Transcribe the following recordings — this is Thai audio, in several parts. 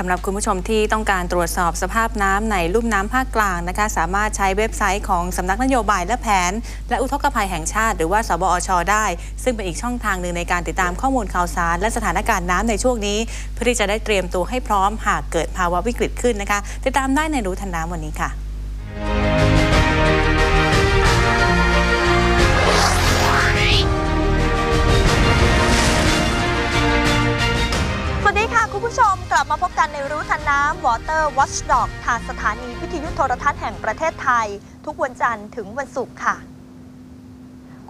สำหรับคุณผู้ชมที่ต้องการตรวจสอบสภาพน้ำในลุ่มน้ำภาคกลางนะคะ สามารถใช้เว็บไซต์ของสำนักนโยบายและแผน และอุทกภัยแห่งชาติ หรือว่าสบอชได้ ซึ่งเป็นอีกช่องทางหนึ่งในการติดตามข้อมูลข่าวสาร และสถานการณ์น้ำในช่วงนี้ เพื่อที่จะได้เตรียมตัวให้พร้อมหากเกิดภาวะวิกฤตขึ้นนะคะ ติดตามได้ในรู้ทันน้ำวันนี้ค่ะ ลับมาพบกันในรู้ทันน้ำ Water Watchdog ทางสถานีวิทยุโทรทัศน์แห่งประเทศไทย ทุกวันจันทร์ถึงวันศุกร์ค่ะ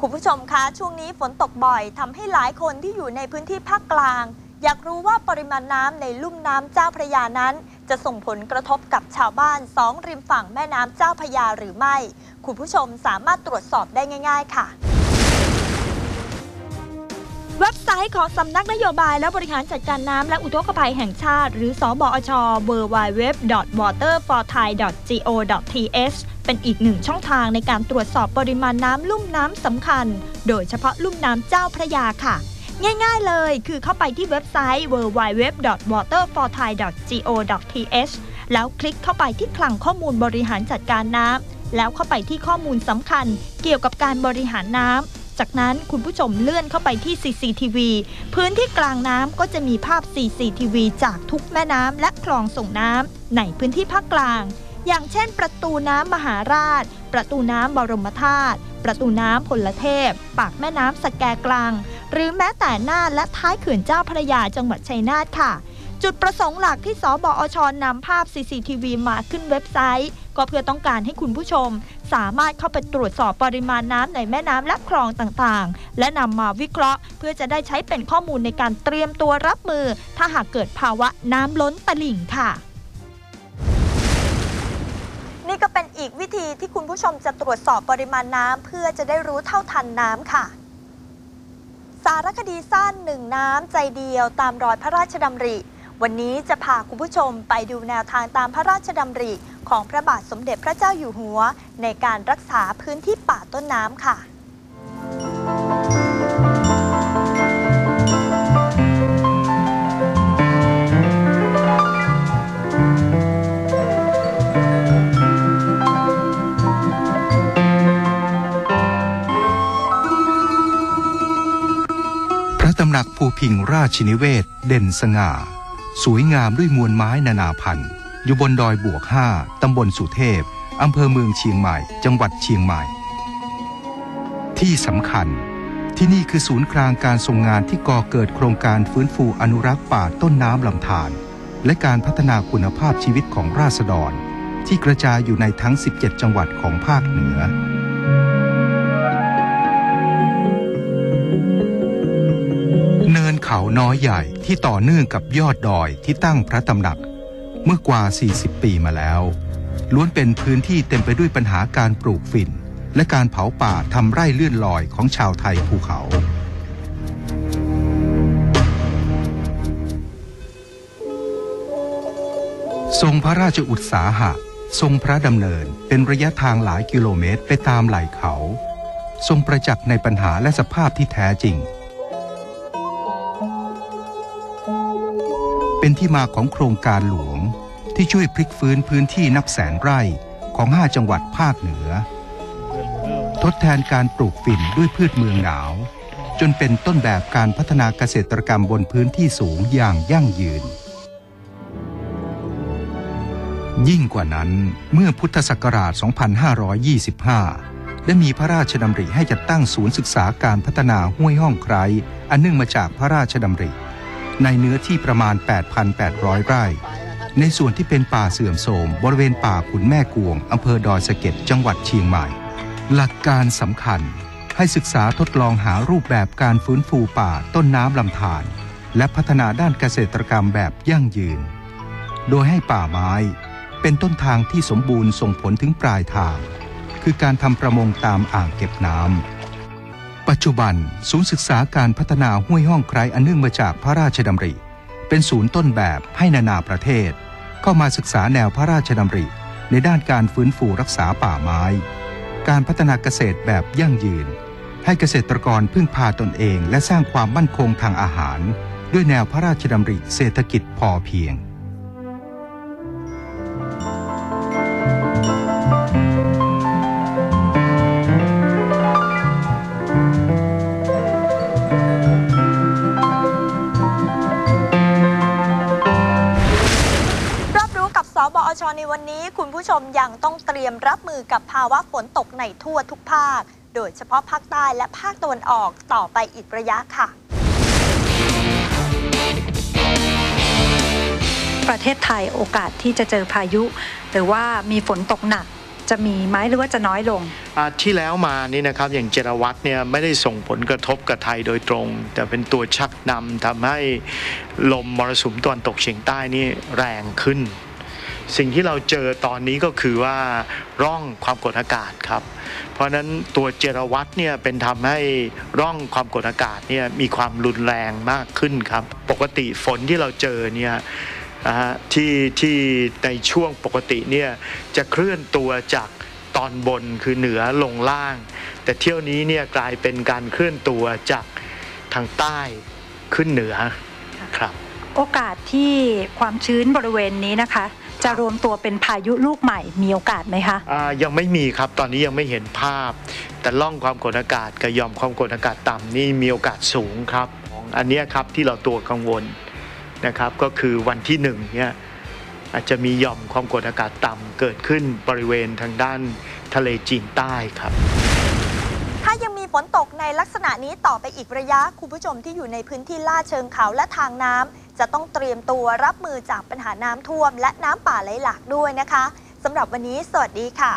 คุณผู้ชมคะช่วงนี้ฝนตกบ่อยทำให้หลายคนที่อยู่ในพื้นที่ภาคกลาง อยากรู้ว่าปริมาณน้ำในลุ่มน้ำเจ้าพระยานั้น จะส่งผลกระทบกับชาวบ้านสองริมฝั่งแม่น้ำเจ้าพระยาหรือไม่ คุณผู้ชมสามารถตรวจสอบได้ง่าย ๆ ค่ะ เว็บไซต์ของสำนักนโยบายและบริหารจัดการน้ำและอุทกภัยแห่งชาติ หรือสอบอช www.waterforthai.go.th เป็นอีกหนึ่งช่องทางในการตรวจสอบปริมาณน้ำลุ่มน้ำสำคัญ โดยเฉพาะลุ่มน้ำเจ้าพระยาค่ะ ง่ายๆเลยคือเข้าไปที่เว็บไซต์ www.waterforthai.go.th แล้วคลิกเข้าไปที่คลังข้อมูลบริหารจัดการน้ำแล้วเข้าไปที่ข้อมูลสำคัญ เกี่ยวกับการบริหารน้ำ จากนั้นคุณผู้ชมเลื่อนเข้าไปที่ CCTV พื้นที่กลางน้ำก็จะมีภาพ CCTV จากทุกแม่น้ำและคลองส่งน้ำในพื้นที่ภาคกลาง อย่างเช่น ประตูน้ำมหาราช ประตูน้ำบรมธาตุประตูน้ำพลเทพ ปากแม่น้ำสแกกลาง หรือแม้แต่หน้าและท้ายเขื่อนเจ้าพระยาจังหวัดชัยนาทค่ะจุดประสงค์หลักที่สบอชนำภาพ CCTV มาขึ้นเว็บไซต์ ก็เพื่อต้องการให้คุณผู้ชม สามารถเข้าไปตรวจสอบปริมาณน้ำในแม่น้ำและคลองต่างๆ และนำมาวิเคราะห์ เพื่อจะได้ใช้เป็นข้อมูลในการเตรียมตัวรับมือ ถ้าหากเกิดภาวะน้ำล้นตลิ่งค่ะนี่ก็เป็นอีกวิธีที่คุณผู้ชมจะตรวจสอบปริมาณน้ำเพื่อจะได้รู้เท่าทันน้ำค่ะ สารคดีสั้นหนึ่งน้ำใจเดียวตามรอยพระราชดำริ วันนี้จะพาคุณผู้ชมไปดูแนวทางตามพระราชดำริ ของพระบาทสมเด็จพระเจ้าอยู่หัว ในการรักษาพื้นที่ป่าต้นน้ำค่ะพระตำหนักภูพิงราชนิเวศเด่นสง่า สวยงามด้วยมวลไม้นานาพันธุ์ อยู่บนดอยบวกห้าตำบลสุเทพ อำเภอเมืองเชียงใหม่ จังหวัดเชียงใหม่ ที่สำคัญที่นี่คือศูนย์กลางการทรงงานที่ก่อเกิดโครงการฟื้นฟูอนุรักษ์ป่าต้นน้ำลำธารและการพัฒนาคุณภาพชีวิตของราษฎร ที่กระจายอยู่ในทั้ง 17 จังหวัดของภาคเหนือเนินเขาน้อยใหญ่ที่ต่อเนื่องกับยอดดอยที่ตั้งพระตำหนัก เมื่อกว่า 40 ปีมาแล้ว ล้วนเป็นพื้นที่เต็มไปด้วยปัญหาการปลูกฝิ่น และการเผาป่าทำไร่เลื่อนลอยของชาวไทยภูเขา ทรงพระราชอุตสาหะ ทรงพระดำเนินเป็นระยะทางหลายกิโลเมตรไปตามไหล่เขา ทรงประจักษ์ในปัญหาและสภาพที่แท้จริงเป็นที่มาของโครงการหลวง ที่ช่วยพลิกฟื้นพื้นที่นับแสนไร่ของ 5 จังหวัดภาคเหนือ ทดแทนการปลูกฝิ่นด้วยพืชเมืองหนาว จนเป็นต้นแบบการพัฒนาเกษตรกรรมบนพื้นที่สูงอย่างยั่งยืน ยิ่งกว่านั้นเมื่อพุทธศักราช 2525ได้มีพระราชดำริให้จัดตั้งศูนย์ศึกษาการพัฒนาห้วยห้องไครอันเนื่องมาจากพระราชดำริ ในเนื้อที่ประมาณ 8,800 ไร่ ในส่วนที่เป็นป่าเสื่อมโทรมบริเวณป่าขุนแม่กวงอำเภอดอยสะเก็ดจังหวัดเชียงใหม่ หลักการสำคัญ ให้ศึกษาทดลองหารูปแบบการฟื้นฟูป่าต้นน้ำลำธารและพัฒนาด้านเกษตรกรรมแบบยั่งยืน โดยให้ป่าไม้ เป็นต้นทางที่สมบูรณ์ส่งผลถึงปลายทาง คือการทำประมงตามอ่างเก็บน้ำปัจจุบันศูนย์ศึกษาการพัฒนาห้วยห้องไครอันเนื่องมาจากพระราชดำริเป็นศูนย์ต้นแบบให้นานาประเทศ เข้ามาศึกษาแนวพระราชดำริ ในด้านการฟื้นฟูรักษาป่าไม้ การพัฒนาเกษตรแบบยั่งยืน ให้เกษตรกรพึ่งพาตนเอง และสร้างความมั่นคงทางอาหาร ด้วยแนวพระราชดำริเศรษฐกิจพอเพียง อชในวันนี้คุณผู้ชมยังต้องเตรียมรับมือกับภาวะฝนตกในทั่วทุกภาค โดยเฉพาะภาคใต้และภาคตะวันออกต่อไปอีกระยะค่ะ ประเทศไทยโอกาสที่จะเจอพายุ หรือว่ามีฝนตกหนักจะมีไหมหรือว่าจะน้อยลงอาที่แล้วมานี่นะครับอย่างเจรวัตเนี่ยไม่ได้ส่งผลกระทบกับไทยโดยตรง แต่เป็นตัวชักนำทำให้ลมมรสุมตะวันตกเฉียงใต้นี่แรงขึ้น สิ่งที่เราเจอตอนนี้ก็คือว่าร่องความกดอากาศครับ เพราะฉะนั้นตัวเจรวัตเนี่ยเป็นทำให้ร่องความกดอากาศเนี่ยมีความรุนแรงมากขึ้นครับ ปกติฝนที่เราเจอเนี่ยที่ที่ในช่วงปกติเนี่ยจะเคลื่อนตัวจากตอนบนคือเหนือลงล่าง แต่เที่ยวนี้เนี่ยกลายเป็นการเคลื่อนตัวจากทางใต้ขึ้นเหนือครับ โอกาสที่ความชื้นบริเวณนี้นะคะ จะรวมตัวเป็นพายุลูกใหม่มีโอกาสไหมคะอ่ายังไม่มีครับตอนนี้ยังไม่เห็นภาพ แต่ล่องความกดอากาศกับหยอมความกดอากาศต่ำนี่มีโอกาสสูงครับอันเนี้ยครับที่เราตัวกังวลนะครับก็คือวันที่หนึ่งเนี่ยอาจจะมีหย่อมความกดอากาศต่ำเกิดขึ้นบริเวณทางด้านทะเลจีนใต้ครับ ถ้ายังมีฝนตกในลักษณะนี้ต่อไปอีกระยะ คุณผู้ชมที่อยู่ในพื้นที่ลาดเชิงเขาและทางน้ำ จะต้องเตรียมตัวรับมือจากปัญหาน้ำท่วม และน้ำป่าไหลหลากด้วยนะคะสำหรับวันนี้ สวัสดีค่ะ